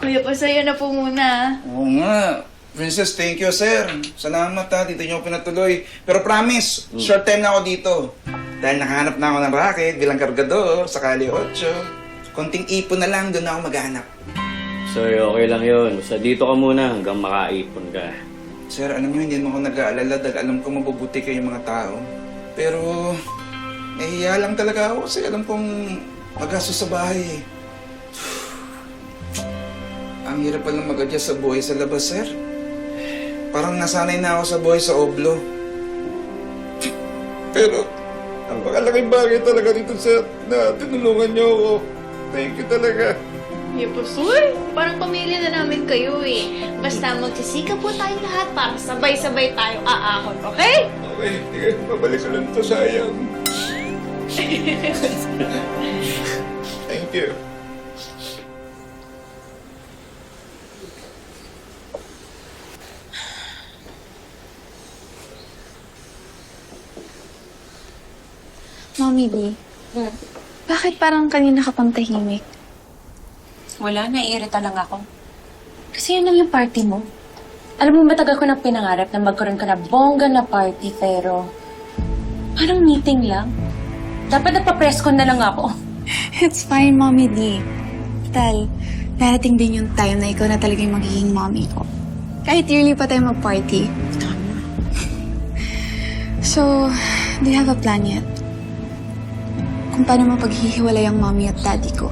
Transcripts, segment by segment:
Kuya, pasaya na po muna. Oo nga. Princess, thank you, sir. Salamat ha, dito niyo ako pinatuloy. Pero promise, short time na ako dito. Dahil nakahanap na ako ng racket bilang kargador sa Kali 8. Konting ipon na lang, doon na ako maghanap. Sir, okay lang yun. Basta dito ka muna hanggang makaipon ka. Sir, alam niyo, hindi naman ako nag-aalala dahil alam ko mabubuti kayong mga tao. Pero, nahihiya lang talaga ako kasi alam kong magastos sa bahay eh. Ang hirap palang mag-adjust sa buhay sa labas, sir. Parang nasanay na ako sa buhay sa oblo. Pero, ang pakalaking bagay talaga dito, sir, na tinulungan niyo ako. Thank you talaga. Kuya Pasoy, parang pamilya na namin kayo eh. Basta magsisika po tayo lahat para sabay-sabay tayo aahon, okay? Okay, sige, babalik ko lang ito, sayang. Mommy B, bakit parang kanina ka pang tahimik? Wala, naiirita lang ako. Kasi yun lang yung party mo. Alam mo, matagal ko nang pinangarap na magkaroon ka na bongga na party, pero parang meeting lang. Dapat napapress ko na lang ako. It's fine, Mommy D. Tal, darating din yung time na ikaw na talaga yung magiging mommy ko. Kahit yearly pa tayo mag-party. So, do you have a plan yet? Kung paano mo paghihiwalay ang mommy at daddy ko?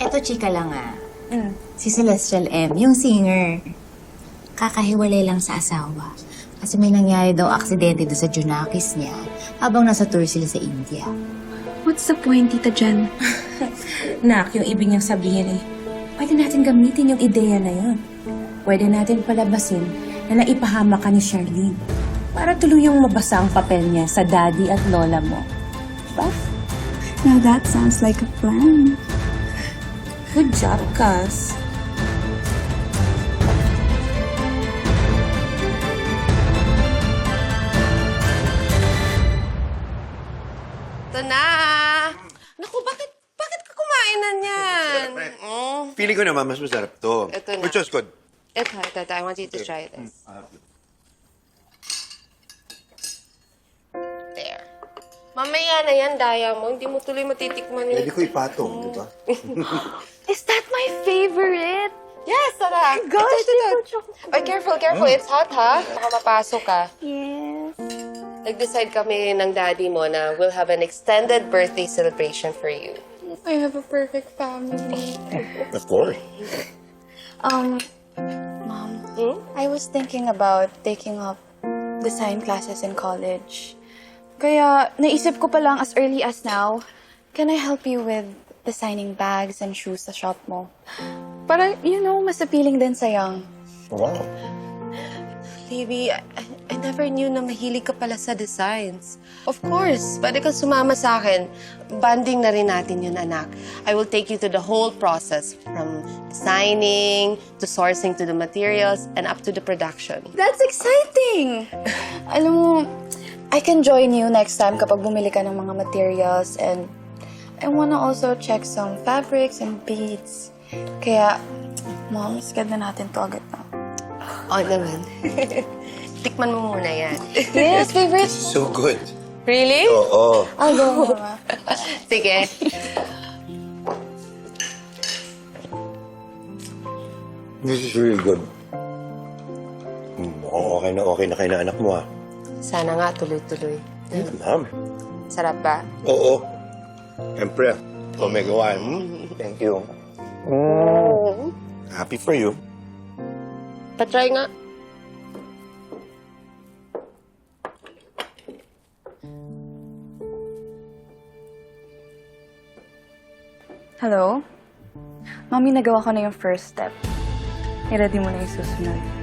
Eto, chika lang ah. Si Celestial M, yung singer. Kakahiwalay lang sa asawa. Kasi may nangyari daw aksidente doon sa Junakis niya habang nasa tour sila sa India. What's the point, Tita Jen? Nak, yung ibig niyang sabihin eh, pwede natin gamitin yung ideya na yun. Pwede natin palabasin na naipahama ka ni Charlene para tuluyang mabasa ang papel niya sa daddy at lola mo. Diba? Now that sounds like a plan. Good job, Cass. Ito na! Naku, bakit, bakit ka kumain na niyan? Mm. Feeling ko naman, mas masarap to. Ito na. Which was good. Ito, ito. I want you to try this. There. Mamaya na yan, daya mo. Hindi mo tuloy matitikman yun. Pwede ko ipatong, di ba? Is that my favorite? Yes, tara! gosh, ito, ito, ito. Oy, careful, careful. It's hot, ha? Baka mapasok ka. Yes. Nag-decide kami ng daddy mo na we'll have an extended birthday celebration for you. I have a perfect family. Of course. Um, Mom, I was thinking about taking up design classes in college. Kaya naisip ko pa lang as early as now, can I help you with designing bags and shoes sa shop mo? Para, you know, mas appealing din sa young. Wow. Baby, I, I- never knew na mahilig ka pala sa designs. Of course, pwede kang sumama sa akin. Banding na rin natin yun, anak. I will take you to the whole process, from designing, to sourcing to the materials, and up to the production. That's exciting! Alam mo, I can join you next time kapag bumili ka ng mga materials and I wanna also check some fabrics and beads. Kaya, Mom, sked na natin to agad na. Oo naman. Tikman mo muna yan. Yes, favorite! So good. Really? Oo. I'll go, Mama. Sige. This is really good. Mm, okay na okay na kayo na anak mo ah. Sana nga tuloy-tuloy. Ma'am. Sarap ba? Oo. Siyempre. Oh, may gawa. Mm, thank you. Mm. Happy for you. Patry nga. Hello? Mami, nagawa ko na yung first step. I-ready mo na yung susunod.